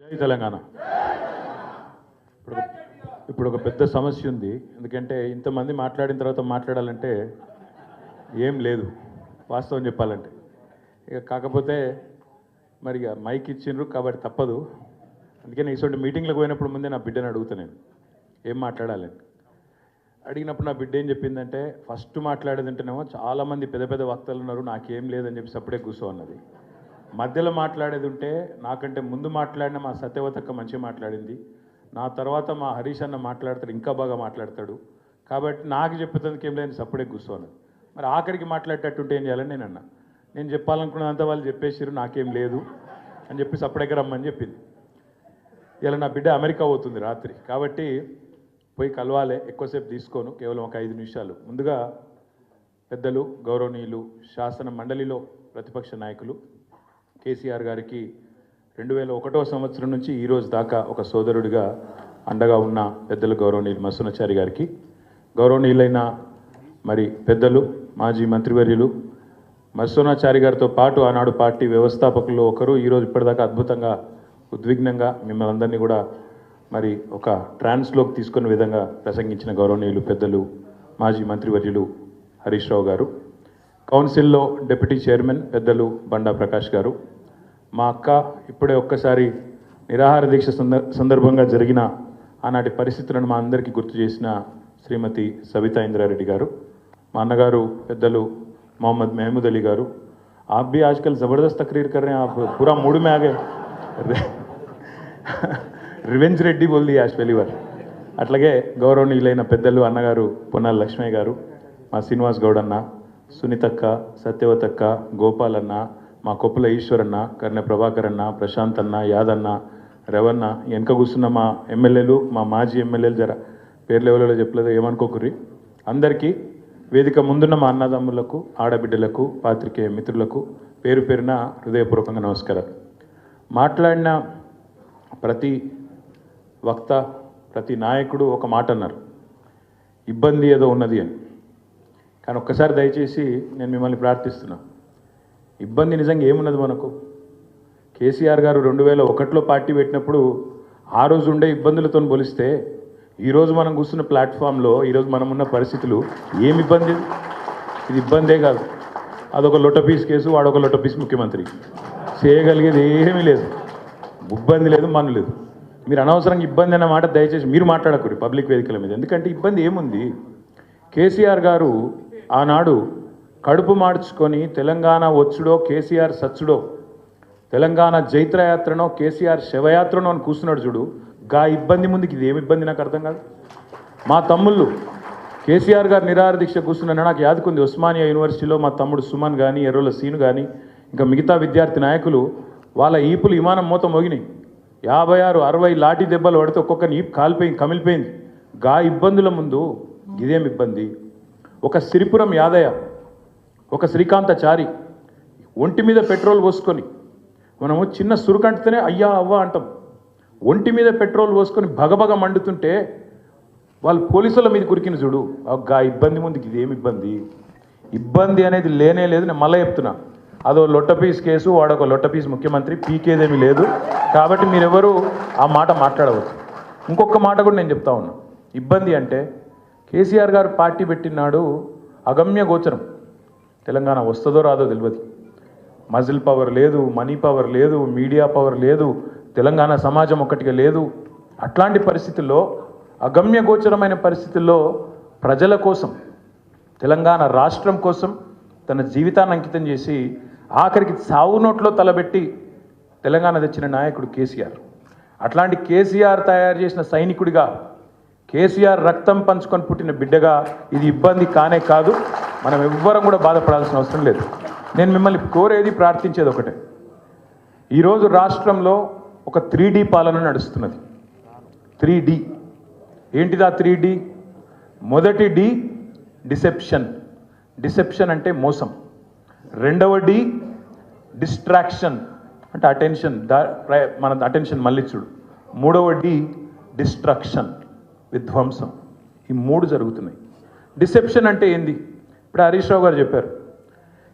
జై తెలంగాణ. ఇప్పుడు ఒక- ఇప్పుడు ఒక పెద్ద సమస్య ఉంది. ఎందుకంటే ఇంతమంది మాట్లాడిన తర్వాత మాట్లాడాలంటే ఏం లేదు. వాస్తవం చెప్పాలంటే. ఇక కాకపోతే మరి ఇక మైక్ ఇచ్చిండ్రు కాబట్టి తప్పదు. అందుకని ఇటువంటి మీటింగ్లకు పోయినప్పుడు ముందే నా బిడ్డను అడుగుతా నేను. ఏం మాట్లాడాలని అడిగినప్పుడు నా బిడ్డ ఏం చెప్పిందంటే ఫస్ట్ మాట్లాడేదంటేనేమో చాలామంది పెద్ద పెద్ద వక్తలు ఉన్నారు. నాకేం లేదని చెప్పి సప్పుడే కూర్చో అన్నది. మధ్యలో మాట్లాడేది ఉంటే నాకంటే ముందు మాట్లాడిన మా సత్యవతక్క మంచిగా మాట్లాడింది. నా తర్వాత మా హరీష్ అన్న మాట్లాడతాడు ఇంకా బాగా మాట్లాడతాడు. కాబట్టి నాకు చెప్పేందుకు ఏం లేని సప్పుడే కూర్చోను. మరి ఆఖరికి మాట్లాడేటట్టుంటే ఏం చేయాలని నేను అన్న. నేను చెప్పాలనుకున్నదంతా వాళ్ళు చెప్పేసారు నాకేం లేదు అని చెప్పి సప్పుడేకి రమ్మని చెప్పింది. ఇలా నా బిడ్డ అమెరికా పోతుంది రాత్రి. కాబట్టి పోయి కలవాలే ఎక్కువసేపు తీసుకోను కేవలం ఒక ఐదు నిమిషాలు. ముందుగా పెద్దలు గౌరవనీయులు శాసన మండలిలో ప్రతిపక్ష నాయకులు కేసీఆర్ గారికి రెండు వేల ఒకటో సంవత్సరం నుంచి ఈరోజు దాకా ఒక సోదరుడిగా అండగా ఉన్న పెద్దలు గౌరవనీయులు మసునచారి గారికి. గౌరవనీయులైన మరి పెద్దలు మాజీ మంత్రివర్యులు మత్స్యోనాచారి గారితో పాటు ఆనాడు పార్టీ వ్యవస్థాపకులు ఒకరు. ఈరోజు ఇప్పటిదాకా అద్భుతంగా ఉద్విగ్నంగా మిమ్మల్ని అందరినీ కూడా మరి ఒక ట్రాన్స్లోకి తీసుకునే విధంగా ప్రసంగించిన గౌరవనీయులు పెద్దలు మాజీ మంత్రివర్యులు హరీష్ రావు గారు. కౌన్సిల్లో డిప్యూటీ చైర్మన్ పెద్దలు బండా ప్రకాష్ గారు. మా అక్క ఇప్పుడే ఒక్కసారి నిరాహార దీక్ష సంద- సందర్భంగా జరిగిన ఆనాటి పరిస్థితులను మా అందరికీ గుర్తు చేసిన శ్రీమతి సవితా ఇంద్రారెడ్డి గారు మా అన్నగారు పెద్దలు मोहम्मद महमूद अली गारू आप भी आजकल ज़बरदस्त तकरीर कर रहे हैं आप पूरा मूड में आ गए రివెంజ్ రెడ్డి బోల్ది యాజ్ పెలివర్ అట్లాగే గౌరవనీయులైన పెద్దలు అన్నగారు పొన్నాల లక్ష్మయ్య గారు మా శ్రీనివాస్ గౌడ్ అన్న సునీతక్క సత్యవతక్క గోపాల్ అన్న మా కొప్పుల ఈశ్వరన్న కర్ణ ప్రభాకర్ అన్న ప్రశాంత్ అన్న యాదన్న రవన్న వెనక కూర్చున్న మా ఎమ్మెల్యేలు మా మాజీ ఎమ్మెల్యేలు జర పేర్లు ఎవరో చెప్పలేదు ఏమనుకోకుర్రి? అందరికీ వేదిక ముందున్న మా అన్నదమ్ములకు ఆడబిడ్డలకు పాత్రికేయ మిత్రులకు పేరు పేరున హృదయపూర్వకంగా నమస్కారాలు. మాట్లాడిన ప్రతి వక్త ప్రతి నాయకుడు ఒక మాట అన్నారు. ఇబ్బంది ఏదో ఉన్నది అని. కానీ ఒక్కసారి దయచేసి నేను మిమ్మల్ని ప్రార్థిస్తున్నాను ఇబ్బంది నిజంగా ఏమున్నది మనకు? కేసీఆర్ గారు రెండు వేల ఒకటిలో పార్టీ పెట్టినప్పుడు ఆ రోజు ఉండే ఇబ్బందులతో పోలిస్తే ఈరోజు మనం కూర్చున్న ప్లాట్ఫామ్లో ఈరోజు మనం ఉన్న పరిస్థితులు ఏమి ఇబ్బంది? ఇది? ఇబ్బందే కాదు. అదొక లొటపీస్ కేసు వాడొక లొటపీస్ ముఖ్యమంత్రి. చేయగలిగేది ఏమీ లేదు. ఇబ్బంది లేదు మన లేదు. మీరు అనవసరంగా ఇబ్బంది అన్న మాట దయచేసి మీరు మాట్లాడకూడదు పబ్లిక్ వేదికల మీద. ఎందుకంటే ఇబ్బంది ఏముంది? కేసీఆర్ గారు ఆనాడు కడుపు మార్చుకొని తెలంగాణ వచ్చుడో కేసీఆర్ సచ్చుడో తెలంగాణ జైత్రయాత్రనో కేసీఆర్ శవయాత్రనో అని కూర్చున్నాడు చూడు గా ఇబ్బంది ముందుకి ఇది ఏమి ఇబ్బంది నాకు అర్థం కాదు. మా తమ్ముళ్ళు కేసీఆర్ గారు నిరాహార దీక్ష కూర్చున్న నాకు యాదుకుంది ఉస్మానియా యూనివర్సిటీలో మా తమ్ముడు సుమన్ కానీ ఎర్రోల సీను కానీ ఇంకా మిగతా విద్యార్థి నాయకులు వాళ్ళ ఈపులు విమానం మూత మోగినాయి. యాభై ఆరు అరవై లాఠీ దెబ్బలు పడితే ఒక్కొక్క ఈపు కాలిపోయింది కమిలిపోయింది. గా ఇబ్బందుల ముందు ఇదేం ఇబ్బంది? ఒక సిరిపురం యాదయ్య ఒక శ్రీకాంతచారి ఒంటి మీద పెట్రోల్ పోసుకొని మనము చిన్న సురుకంటితేనే అయ్యా అవ్వ అంటాం. ఒంటి మీద పెట్రోల్ పోసుకొని భగభగ మండుతుంటే వాళ్ళు పోలీసుల మీద కురికిన చూడు. ఆ ఇబ్బంది ముందుకి ఇదేం ఇబ్బంది? ఇబ్బంది అనేది లేనే లేదు నేను మళ్ళీ చెప్తున్నా. అదో లొట్టపీస్ కేసు వాడొక లొట్టపీస్ ముఖ్యమంత్రి పీకేదేమీ లేదు. కాబట్టి మీరెవరు ఆ మాట మాట్లాడవచ్చు ఇంకొక మాట కూడా నేను చెప్తా ఉన్నా. ఇబ్బంది అంటే కేసీఆర్ గారు పార్టీ పెట్టినాడు అగమ్య గోచరం. తెలంగాణ వస్తుందో రాదో తెలియదు మజిల్ పవర్ లేదు మనీ పవర్ లేదు మీడియా పవర్ లేదు తెలంగాణ సమాజం ఒక్కటిగా లేదు. అట్లాంటి పరిస్థితుల్లో అగమ్య గోచరమైన పరిస్థితుల్లో ప్రజల కోసం తెలంగాణ రాష్ట్రం కోసం తన జీవితాన్ని అంకితం చేసి ఆఖరికి సావు నోట్లో తలబెట్టి తెలంగాణ తెచ్చిన నాయకుడు కేసీఆర్. అట్లాంటి కేసీఆర్ తయారు చేసిన సైనికుడిగా కేసీఆర్ రక్తం పంచుకొని పుట్టిన బిడ్డగా ఇది ఇబ్బంది కానే కాదు. మనం ఎవ్వరం కూడా బాధపడాల్సిన అవసరం లేదు. నేను మిమ్మల్ని కోరేది ప్రార్థించేది ఒకటే. ఈరోజు రాష్ట్రంలో ఒక త్రీ పాలన నడుస్తున్నది. Three D. ఏంటిదా three D? మొదటి డి డిసెప్షన్. డిసెప్షన్ అంటే మోసం. రెండవ డి డిస్ట్రాక్షన్. అంటే అటెన్షన్ మన అటెన్షన్ మళ్ళించుడు. మూడవ డి డిస్ట్రక్షన్ విధ్వంసం. ఈ మూడు జరుగుతున్నాయి. డిసెప్షన్ అంటే ఏంది? ఇప్పుడు హరీష్ రావు గారు చెప్పారు.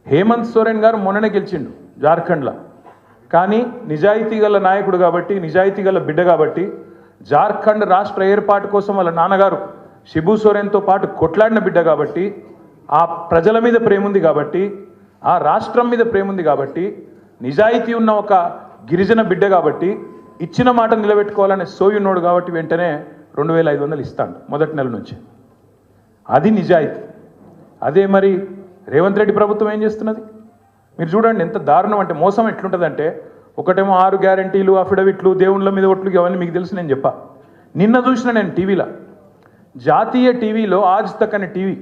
హేమంత్ సోరెన్ గారు మొన్ననే గెలిచిండు జార్ఖండ్లో. కానీ నిజాయితీ గల నాయకుడు కాబట్టి నిజాయితీ గల బిడ్డ కాబట్టి జార్ఖండ్ రాష్ట్ర ఏర్పాటు కోసం వాళ్ళ నాన్నగారు శిబు సోరెన్తో పాటు కొట్లాడిన బిడ్డ కాబట్టి ఆ ప్రజల మీద ప్రేమ ఉంది కాబట్టి ఆ రాష్ట్రం మీద ప్రేమ ఉంది కాబట్టి నిజాయితీ ఉన్న ఒక గిరిజన బిడ్డ కాబట్టి ఇచ్చిన మాట నిలబెట్టుకోవాలనే సోయున్నోడు కాబట్టి వెంటనే రెండు వేల ఐదు వందలు ఇస్తాడు మొదటి నెల నుంచి. అది నిజాయితీ. అదే మరి రేవంత్ రెడ్డి ప్రభుత్వం ఏం చేస్తున్నది? మీరు చూడండి ఎంత దారుణం అంటే మోసం ఎట్లుంటుందంటే ఒకటేమో ఆరు గ్యారంటీలు అఫిడవిట్లు దేవుళ్ళ మీద ఒట్లు ఇవన్నీ మీకు తెలుసు నేను చెప్పా. నిన్న చూసిన నేను టీవీలో. జాతీయ టీవీలో ఆజ్ తక్ అనే టీవీ.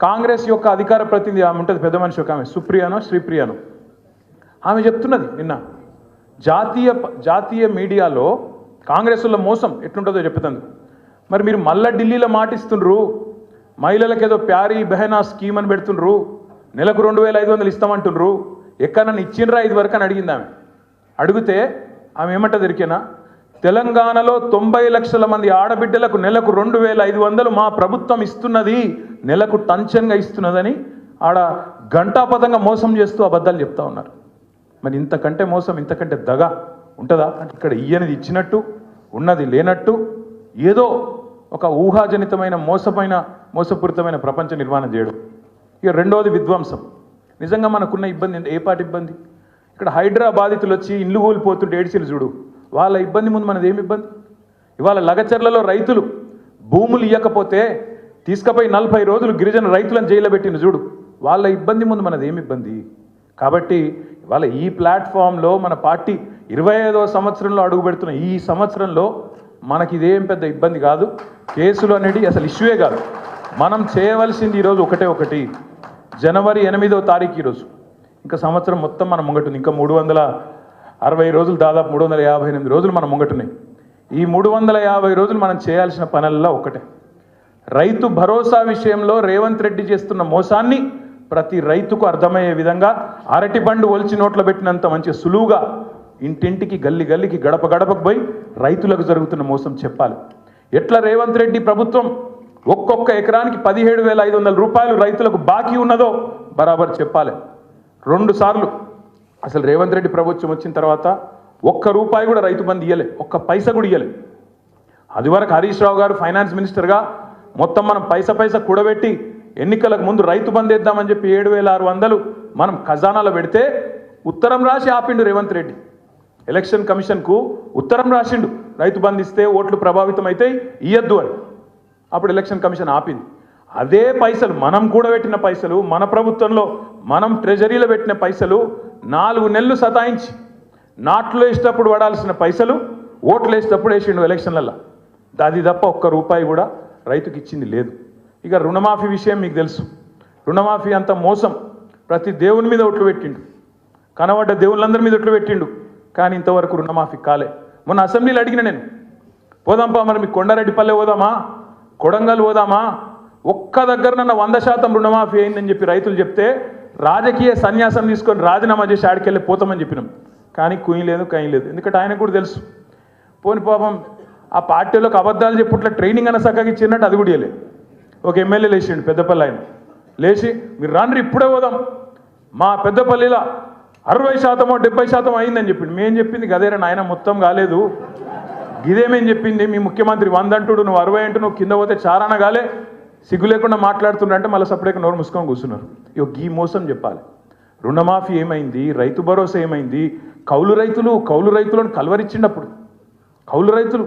కాంగ్రెస్ యొక్క అధికార ప్రతినిధి ఆమె ఉంటుంది పెద్ద మనిషి ఒక ఆమె సుప్రియానో శ్రీప్రియానో. ఆమె చెప్తున్నది నిన్న. జాతీయ జాతీయ మీడియాలో కాంగ్రెస్లో మోసం ఎట్లుంటుందో చెప్తుంది మరి మీరు మళ్ళా ఢిల్లీలో మాటిస్తుండ్రు? మహిళలకు ఏదో ప్యారీ బెహనా స్కీమ్ అని పెడుతుండ్రు. నెలకు రెండు వేల ఐదు వందలు ఇస్తామంటుండ్రు. ఎక్కడన్నా ఇచ్చిండ్రా ఇది వరకు అని అడిగింది ఆమె. అడిగితే ఆమె ఏమంటది ఎరికేనా తెలంగాణలో తొంభై లక్షల మంది ఆడబిడ్డలకు నెలకు రెండు వేల ఐదు వందలు మా ప్రభుత్వం ఇస్తున్నది నెలకు టంచన్గా ఇస్తున్నదని ఆడ గంటాపదంగా మోసం చేస్తూ అబద్ధాలు చెప్తా ఉన్నారు. మరి ఇంతకంటే మోసం ఇంతకంటే దగ ఉంటుందా? అంటే ఇక్కడ ఇయ్యనిది ఇచ్చినట్టు ఉన్నది లేనట్టు ఏదో ఒక ఊహాజనితమైన మోసమైన మోసపూరితమైన ప్రపంచ నిర్మాణం చేయడం. ఇక రెండవది విధ్వంసం. నిజంగా మనకున్న ఇబ్బంది ఏ పాటి ఇబ్బంది? ఇక్కడ హైడ్రా బాధితులు వచ్చి ఇల్లు కూలిపోతుంటే ఏడిచిలు చూడు. వాళ్ళ ఇబ్బంది ముందు మనది ఏమి ఇబ్బంది? ఇవాళ లగచర్లలో రైతులు భూములు ఇవ్వకపోతే తీసుకపోయి నలభై రోజులు గిరిజన రైతులను జైల్లో పెట్టిన చూడు. వాళ్ళ ఇబ్బంది ముందు మనది ఏమి ఇబ్బంది? కాబట్టి ఇవాళ ఈ ప్లాట్ఫామ్లో మన పార్టీ ఇరవై ఐదవ సంవత్సరంలో అడుగు పెడుతున్న ఈ సంవత్సరంలో మనకి ఇదేం పెద్ద ఇబ్బంది కాదు. కేసులు అనేది అసలు ఇష్యూయే కాదు. మనం చేయవలసింది ఈరోజు ఒకటే ఒకటి. జనవరి ఎనిమిదవ తారీఖు ఈరోజు ఇంకా సంవత్సరం మొత్తం మనం ముంగటుంది. ఇంకా మూడు వందల అరవై రోజులు దాదాపు మూడు వందల యాభై ఎనిమిది రోజులు మనం ముంగటున్నాయి. ఈ మూడు వందల యాభై రోజులు మనం చేయాల్సిన పనుల్లో ఒకటే. రైతు భరోసా విషయంలో రేవంత్ రెడ్డి చేస్తున్న మోసాన్ని ప్రతి రైతుకు అర్థమయ్యే విధంగా అరటి పండు ఒలిచి నోట్లో పెట్టినంత మంచి సులువుగా ఇంటింటికి గల్లి గల్లికి గడప గడపకు పోయి రైతులకు జరుగుతున్న మోసం చెప్పాలి. ఎట్లా రేవంత్ రెడ్డి ప్రభుత్వం ఒక్కొక్క ఎకరానికి పదిహేడు వేల ఐదు వందల రూపాయలు రైతులకు బాకీ ఉన్నదో బరాబర్ చెప్పాలి. రెండు సార్లు. అసలు రేవంత్ రెడ్డి ప్రభుత్వం వచ్చిన తర్వాత ఒక్క రూపాయి కూడా రైతు బంధు ఇయ్యలే. ఒక్క పైసా కూడా ఇయ్యలే. అది వరకు హరీష్ రావు గారు ఫైనాన్స్ మినిస్టర్గా మొత్తం మనం పైస పైసా కూడబెట్టి ఎన్నికలకు ముందు రైతు బంద్ వేద్దామని చెప్పి ఏడు వేల ఆరు వందలు మనం ఖజానాలో పెడితే ఉత్తరం రాసి ఆపిండు రేవంత్ రెడ్డి. ఎలక్షన్ కమిషన్కు ఉత్తరం రాసిండు. రైతు బంధిస్తే ఓట్లు ప్రభావితం అయితే ఇయ్యద్దు అని. అప్పుడు ఎలక్షన్ కమిషన్ ఆపింది. అదే పైసలు మనం కూడా పెట్టిన పైసలు మన ప్రభుత్వంలో మనం ట్రెజరీలో పెట్టిన పైసలు నాలుగు నెలలు సతాయించి నాట్లు వేసేటప్పుడు పడాల్సిన పైసలు ఓట్లు వేసేటప్పుడు వేసిండు ఎలక్షన్లలో అది తప్ప ఒక్క రూపాయి కూడా రైతుకి ఇచ్చింది లేదు. ఇక రుణమాఫీ విషయం మీకు తెలుసు. రుణమాఫీ అంత మోసం. ప్రతి దేవుని మీద ఒట్లు పెట్టిండు. కనబడ్డ దేవుళ్ళందరి మీద ఒట్లు పెట్టిండు. కానీ ఇంతవరకు రుణమాఫీ కాలే. మొన్న అసెంబ్లీలో అడిగిన నేను పోదాంపా మరి మీ కొండారెడ్డిపల్లె పోదామా? కొడంగల్ పోదామా? ఒక్క దగ్గర నన్న వంద శాతం రుణమాఫీ అయిందని చెప్పి రైతులు చెప్తే రాజకీయ సన్యాసం తీసుకొని రాజీనామా చేసి ఆడికెళ్ళి పోతామని చెప్పినాం. కానీ కుయ్యం లేదు కయ్యం లేదు. ఎందుకంటే ఆయనకు కూడా తెలుసు. పోని పాపం ఆ పార్టీలోకి అబద్ధాలు చెప్పుట్ల ట్రైనింగ్ అన్న సక్కగా ఇచ్చినట్టు అది కూడా ఇవ్వలేదు ఒక ఎమ్మెల్యే లేచిండు పెద్దపల్లి ఆయన. లేచి మీరు రాండ్రి ఇప్పుడే పోదాం. మా పెద్దపల్లిలో అరవై శాతమో డెబ్బై శాతం అయిందని చెప్పిండు. మేము చెప్పింది గదేరా నాయన మొత్తం కాలేదు. ఇదేమేం చెప్పింది? మీ ముఖ్యమంత్రి వంద అంటుడు నువ్వు అరవై అంటూ నువ్వు కింద పోతే చారాన గాలే. సిగ్గు లేకుండా మాట్లాడుతుండంటే మళ్ళీ సపరేట్గా నోరు మూసుకొని కూర్చున్నారు. ఇక గీ మోసం చెప్పాలి. రుణమాఫీ ఏమైంది? రైతు భరోసా ఏమైంది? కౌలు రైతులు కౌలు రైతులను కలవరిచ్చిండప్పుడు కౌలు రైతులు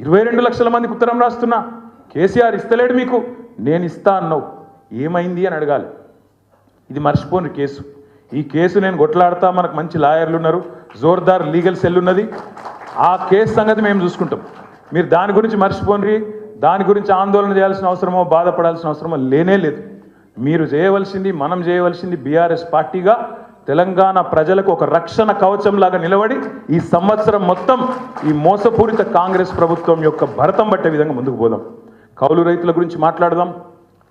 ఇరవై రెండు లక్షల మందికి ఉత్తరం రాస్తున్నా కేసీఆర్ ఇస్తలేడు మీకు నేను ఇస్తా అన్నావు. ఏమైంది అని అడగాలి. ఇది మర్చిపోని కేసు. ఈ కేసు నేను కొట్లాడతా మనకు మంచి లాయర్లు ఉన్నారు. జోర్దార్ లీగల్ సెల్ ఉన్నది. ఆ కేసు సంగతి మేము చూసుకుంటాం. మీరు దాని గురించి మర్చిపోండి. దాని గురించి ఆందోళన చేయాల్సిన అవసరమో బాధపడాల్సిన అవసరమో లేనే లేదు. మీరు చేయవలసింది మనం చేయవలసింది బీఆర్ఎస్ పార్టీగా తెలంగాణ ప్రజలకు ఒక రక్షణ కవచంలాగా నిలబడి ఈ సంవత్సరం మొత్తం ఈ మోసపూరిత కాంగ్రెస్ ప్రభుత్వం యొక్క భరతం పట్టే విధంగా ముందుకు పోదాం. కౌలు రైతుల గురించి మాట్లాడదాం.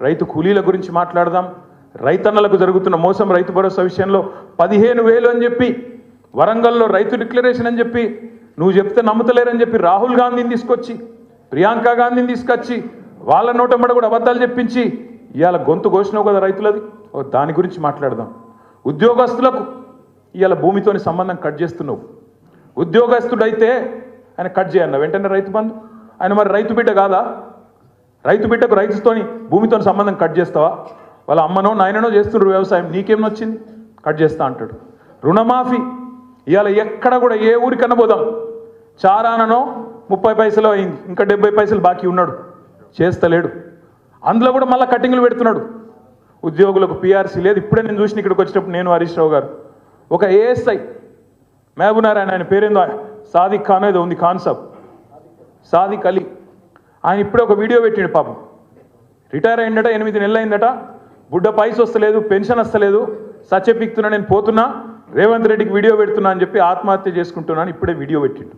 రైతు కూలీల గురించి మాట్లాడదాం. రైతన్నలకు జరుగుతున్న మోసం రైతు భరోసా విషయంలో పదిహేను వేలు అని చెప్పి వరంగల్లో రైతు డిక్లరేషన్ అని చెప్పి నువ్వు చెప్తే నమ్ముతలేరని చెప్పి రాహుల్ గాంధీని తీసుకొచ్చి ప్రియాంక గాంధీని తీసుకొచ్చి వాళ్ళ నోటమ్మడ కూడా అబద్ధాలు చెప్పించి ఇవాళ గొంతు కోసినావు కదా రైతులది. ఓ దాని గురించి మాట్లాడదాం. ఉద్యోగస్తులకు ఇవాళ భూమితోని సంబంధం కట్ చేస్తున్నావు. ఉద్యోగస్తుడైతే ఆయన కట్ చేయన్న వెంటనే రైతు బంధు. ఆయన మరి రైతు బిడ్డ కాదా? రైతు బిడ్డకు రైతుతోని భూమితో సంబంధం కట్ చేస్తావా? వాళ్ళ అమ్మనో నాయననో చేస్తున్నారు వ్యవసాయం నీకేం వచ్చింది కట్ చేస్తా అంటాడు. రుణమాఫీ ఇవాళ ఎక్కడ కూడా ఏ ఊరికన్నా పోదాం. చారాననో ముప్పై పైసలు అయింది ఇంకా డెబ్బై పైసలు బాకీ ఉన్నాడు. చేస్తలేడు. అందులో కూడా మళ్ళీ కటింగ్లు పెడుతున్నాడు. ఉద్యోగులకు పిఆర్సీ లేదు. ఇప్పుడే నేను చూసిన ఇక్కడికి వచ్చేటప్పుడు నేను హరీష్ రావు గారు. ఒక ఏఎస్ఐ మేబునారాయణ ఆయన పేరేందో? సాదిక్ ఖాన్ ఏదో ఉంది కాన్సెప్ట్ సాదిక్ అలీ. ఆయన ఇప్పుడే ఒక వీడియో పెట్టిండు పాపం. రిటైర్ అయిందట ఎనిమిది నెలలు అయిందట. బుడ్డ పైస వస్తలేదు పెన్షన్ వస్తలేదు. సత్యపిక్తున్నా నేను పోతున్నా రేవంత్ రెడ్డికి వీడియో పెడుతున్నా అని చెప్పి ఆత్మహత్య చేసుకుంటున్నాను ఇప్పుడే వీడియో పెట్టిండు.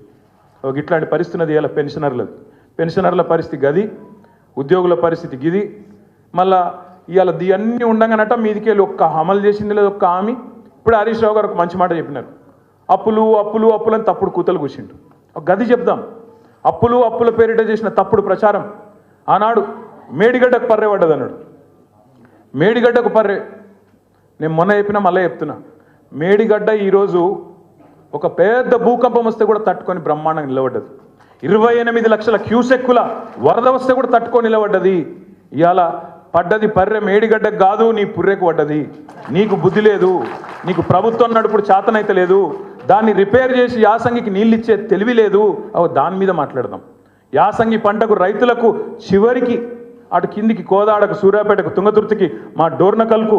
ఇట్లాంటి పరిస్థితి ఉన్నది ఇలా పెన్షనర్లది పెన్షనర్ల పరిస్థితి గది ఉద్యోగుల పరిస్థితి గిది. మళ్ళా ఇవాళ ఇవన్నీ ఉండగానట మీదికెళ్ళి ఒక్క అమలు చేసింది లేదు ఒక్క హామీ. ఇప్పుడు హరీష్ రావు గారు ఒక మంచి మాట చెప్పినారు. అప్పులు అప్పులు అప్పులు అని తప్పుడు కూతలు కూర్చిండు ఒక గది చెప్దాం. అప్పులు అప్పుల పేరిట చేసిన తప్పుడు ప్రచారం. ఆనాడు మేడిగడ్డకు పర్రే పడ్డది అన్నాడు. మేడిగడ్డకు పర్రే. నేను మొన్న చెప్పినా మళ్ళీ చెప్తున్నా. మేడిగడ్డ ఈరోజు ఒక పెద్ద భూకంపం వస్తే కూడా తట్టుకొని బ్రహ్మాండంగా నిలబడ్డది. ఇరవై ఎనిమిది లక్షల క్యూసెక్కుల వరద వస్తే కూడా తట్టుకొని నిలబడ్డది. ఇవాళ పడ్డది పర్రె మేడిగడ్డకు కాదు నీ పుర్రెకు పడ్డది. నీకు బుద్ధి లేదు నీకు ప్రభుత్వం నడుపుడు చేతనైతే లేదు. దాన్ని రిపేర్ చేసి యాసంగికి నీళ్ళు ఇచ్చే తెలివి లేదు. అవి దాని మీద మాట్లాడదాం. యాసంగి పంటకు రైతులకు చివరికి అటు కిందికి కోదాడకు సూర్యాపేటకు తుంగతుర్తికి మా డోర్నకల్కు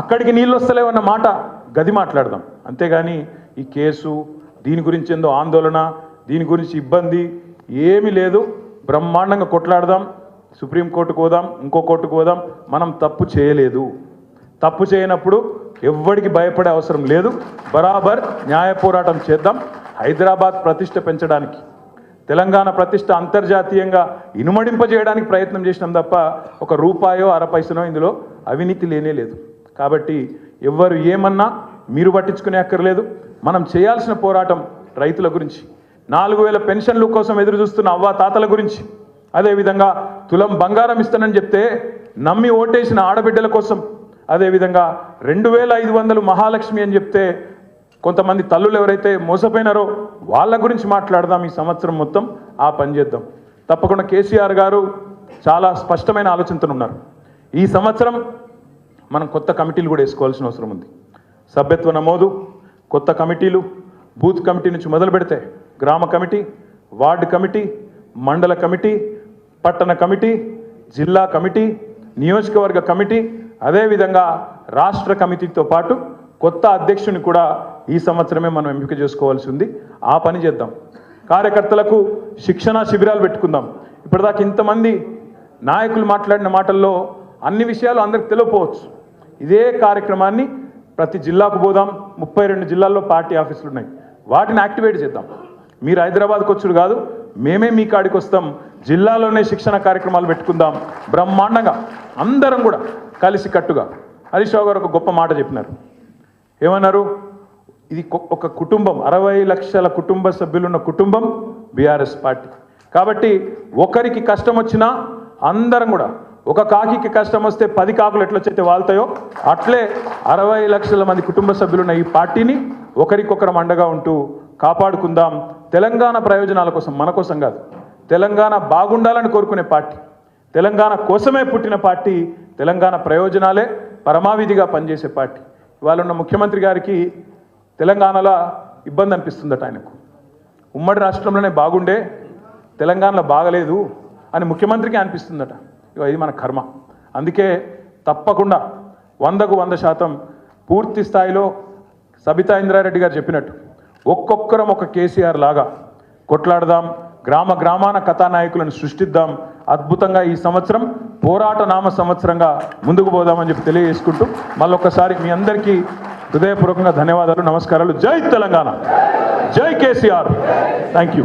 అక్కడికి నీళ్ళు వస్తలేవన్న మాట గది మాట్లాడదాం. అంతేగాని ఈ కేసు దీని గురించి ఏందో ఆందోళన దీని గురించి ఇబ్బంది ఏమీ లేదు. బ్రహ్మాండంగా కొట్లాడదాం సుప్రీంకోర్టుకు పోదాం ఇంకో కోర్టుకు పోదాం. మనం తప్పు చేయలేదు. తప్పు చేయనప్పుడు ఎవ్వడికి భయపడే అవసరం లేదు. బరాబర్ న్యాయ పోరాటం చేద్దాం. హైదరాబాద్ ప్రతిష్ట పెంచడానికి తెలంగాణ ప్రతిష్ట అంతర్జాతీయంగా ఇనుమడింపజేయడానికి ప్రయత్నం చేసినాం తప్ప ఒక రూపాయో అర పైసనో ఇందులో అవినీతి లేనే లేదు. కాబట్టి ఎవ్వరు ఏమన్నా మీరు పట్టించుకునే అక్కర్లేదు. మనం చేయాల్సిన పోరాటం రైతుల గురించి. నాలుగు వేల పెన్షన్ల కోసం ఎదురు చూస్తున్న అవ్వ తాతల గురించి. అదేవిధంగా తులం బంగారం ఇస్తానని చెప్తే నమ్మి ఓటేసిన ఆడబిడ్డల కోసం. అదేవిధంగా రెండు వేల ఐదు వందలు మహాలక్ష్మి అని చెప్తే కొంతమంది తల్లులు ఎవరైతే మోసపోయినారో వాళ్ళ గురించి మాట్లాడదాం ఈ సంవత్సరం మొత్తం ఆ పని చేద్దాం. తప్పకుండా కేసీఆర్ గారు చాలా స్పష్టమైన ఆలోచనతో ఉన్నారు. ఈ సంవత్సరం మనం కొత్త కమిటీలు కూడా వేసుకోవాల్సిన అవసరం ఉంది. సభ్యత్వ నమోదు కొత్త కమిటీలు బూత్ కమిటీ నుంచి మొదలు పెడితే గ్రామ కమిటీ వార్డు కమిటీ మండల కమిటీ పట్టణ కమిటీ జిల్లా కమిటీ నియోజకవర్గ కమిటీ అదేవిధంగా రాష్ట్ర కమిటీతో పాటు కొత్త అధ్యక్షుని కూడా ఈ సంవత్సరమే మనం ఎంపిక చేసుకోవాల్సి ఉంది. ఆ పని చేద్దాం. కార్యకర్తలకు శిక్షణ శిబిరాలు పెట్టుకుందాం. ఇప్పటిదాకా ఇంతమంది నాయకులు మాట్లాడిన మాటల్లో అన్ని విషయాలు అందరికి తెలియపోవచ్చు. ఇదే కార్యక్రమాన్ని ప్రతి జిల్లాకు పోదాం. ముప్పై రెండు జిల్లాల్లో పార్టీ ఆఫీసులు ఉన్నాయి. వాటిని యాక్టివేట్ చేద్దాం. మీరు హైదరాబాద్కి వచ్చుడు కాదు మేమే మీ కాడికి వస్తాం. జిల్లాలోనే శిక్షణ కార్యక్రమాలు పెట్టుకుందాం. బ్రహ్మాండంగా. అందరం కూడా కలిసి కట్టుగా. హరీష్ రావు గారు ఒక గొప్ప మాట చెప్పినారు. ఏమన్నారు? ఇది ఒక కుటుంబం. అరవై లక్షల కుటుంబ సభ్యులున్న కుటుంబం బీఆర్ఎస్ పార్టీ. కాబట్టి ఒకరికి కష్టం వచ్చినా అందరం కూడా ఒక కాకికి కష్టం వస్తే పది కాకులు ఎట్లొచ్చైతే వాళ్తాయో అట్లే అరవై లక్షల మంది కుటుంబ సభ్యులున్న ఈ పార్టీని ఒకరికొకరం అండగా ఉంటూ కాపాడుకుందాం. తెలంగాణ ప్రయోజనాల కోసం మన కోసం కాదు. తెలంగాణ బాగుండాలని కోరుకునే పార్టీ. తెలంగాణ కోసమే పుట్టిన పార్టీ తెలంగాణ ప్రయోజనాలే పరమావిధిగా పనిచేసే పార్టీ. ఇవాళ ఉన్న ముఖ్యమంత్రి గారికి తెలంగాణలో ఇబ్బంది అనిపిస్తుందట ఆయనకు. ఉమ్మడి రాష్ట్రంలోనే బాగుండే తెలంగాణలో బాగలేదు అని ముఖ్యమంత్రికి అనిపిస్తుందట. ఇది మన కర్మ. అందుకే తప్పకుండా వందకు వంద శాతం పూర్తి స్థాయిలో సబితా ఇంద్రారెడ్డి గారు చెప్పినట్టు ఒక్కొక్కరం ఒక కేసీఆర్ లాగా కొట్లాడదాం గ్రామ గ్రామాన కథానాయకులను సృష్టిద్దాం అద్భుతంగా ఈ సంవత్సరం పోరాట నామ సంవత్సరంగా ముందుకు పోదామని చెప్పి తెలియజేసుకుంటూ మళ్ళొక్కసారి మీ అందరికీ హృదయపూర్వకంగా ధన్యవాదాలు నమస్కారాలు. జై తెలంగాణ! జై కేసీఆర్! Thank you.